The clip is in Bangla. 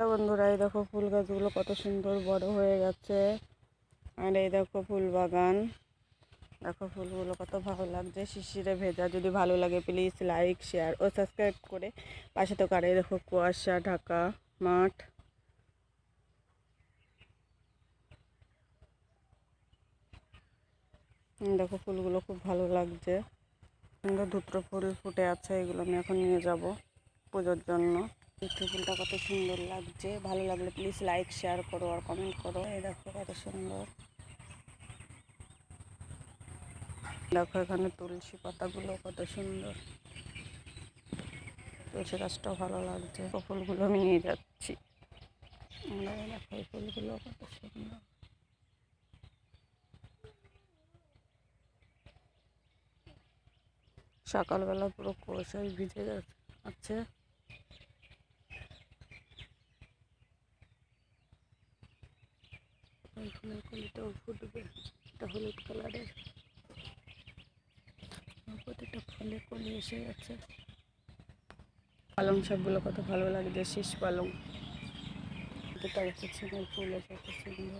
হ্যালো বন্ধুরা, এই দেখো ফুল গাছগুলো কত সুন্দর বড় হয়ে গেছে। আর এই দেখো ফুল বাগান। দেখো ফুলগুলো কত ভালো লাগছে, শিশিরে ভেজা। যদি ভালো লাগে প্লিজ লাইক শেয়ার ও সাবস্ক্রাইব করে পাশে তো কারে দেখো কুয়াশা, ঢাকা, মাঠ। দেখো ফুলগুলো খুব ভালো লাগছে। সুন্দর ধুত্র ফুল ফুটে আছে, এগুলো আমি এখন নিয়ে যাব পুজোর জন্য। ফুলটা কত সুন্দর লাগছে। ভালো লাগলে প্লিজ লাইক শেয়ার করো আর কমেন্ট করো। এই দেখো কত সুন্দর। দেখো এখানে তুলসী পাতাগুলো কত সুন্দর। তুলসী গাছটাও ভালো লাগছে। ফুলগুলো আমি নিয়ে যাচ্ছি। দেখো এই ফুলগুলো কত সুন্দর। সকালবেলা পুরো কুয়াশায় ভিজে যাচ্ছে ফুলের কলিটাও ফুটবে। এটা হলুদ কালারের। প্রতিটা ফলে কলি এসে গেছে। পালং শাকগুলো কত ভালো লাগছে শেষ পালং। ফুল এসে সুন্দর